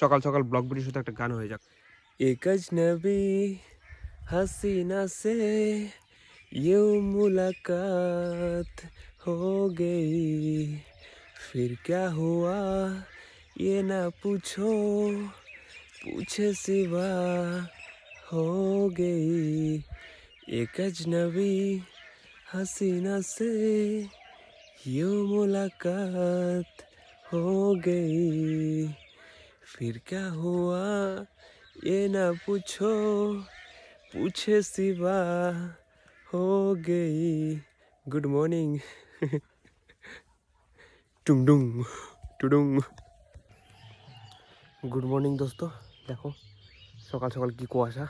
সকাল সকাল ব্লগ ভিডিওর সাথে একটা গান হয়ে যাক एक अजनबी हसीना से यूं मुलाकात हो गई फिर क्या हुआ ये ना पूछो पूछे सिवा हो गई एक अजनबी हसीना से यूं मुलाकात हो गई फिर क्या हुआ ये ना पूछो पूछे सिवा हो गई गुड मॉर्निंग টুং ডুং টুডুং গুড মর্নিং দোস্ত দেখো সকাল সকাল কি কুয়াশা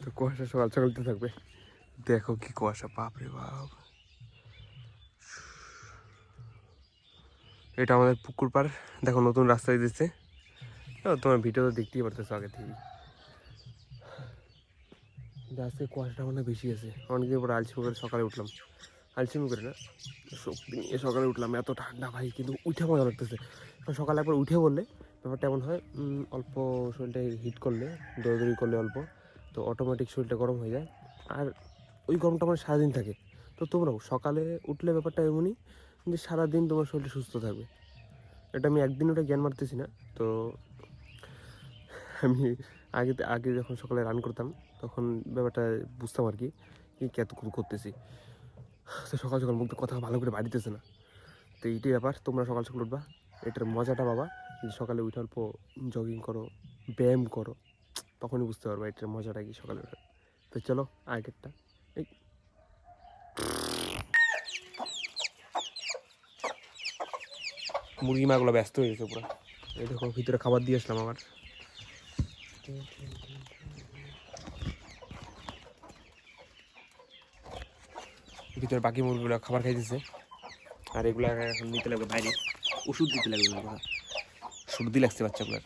তো কুয়াশা সকাল সকাল তো থাকবে দেখো কি কুয়াশা বাপ রে বাপ এটা আমাদের পুকুর পাড় দেখো নতুন রাস্তায় দিচ্ছে ও, তোমার ভিডিও তো দেখতেই পারতেছো আগে থেকে আজকে কুয়াশাটা মানে বেশি আছে। অনেকদিন পরে আলসিমি করে সকালে উঠলাম। আলসিমি করে না? নিয়ে সকালে উঠলাম এত ঠান্ডা ভাই কিন্তু উঠে মজা লাগতেছে। সকালে একবার উঠে বললে ব্যাপারটা এমন হয় অল্প শরীরটা হিট করলে দৌড়দৌড়ি করলে অল্প তো অটোমেটিক শরীরটা গরম হয়ে যায়। আর ওই গরমটা মানে সারাদিন থাকে। তো তোমরাও সকালে উঠলে ব্যাপারটা এমনই যে সারাদিন তোমার শরীরটা সুস্থ থাকবে। এটা আমি একদিন ওটা জ্ঞান মারতেছি না তো আমি আগে আগে যখন সকালে রান করতাম, তখন ব্যাপারটা বুঝতাম আর কি কি কতক্ষণ করতেছি। তো সকাল সকাল মুখ কথা ভালো করে বাড়িতেছে না। তো এইটাই ব্যাপার, তোমরা সকাল সকাল উঠবা, এটার মজাটা বাবা যে সকালে উঠে অল্প জগিং করো, ব্যায়াম করো, তখনই বুঝতে পারবা এটার মজাটা কি সকালে উঠে তো চলো, আগেরটা মুরগি মাগুলো ব্যস্ত হয়ে গেছে পুরো। এই দেখো, ভিতরে খাবার দিয়ে আসলাম আবার। ভিতরে বাকি মুরগিগুলো খাবার খাইতেছে। আর এগুলো এখন নিতে লাগবে বাইরে। ওষুধ দিতে লাগবে সর্দি লাগছে বাচ্চাগুলোর।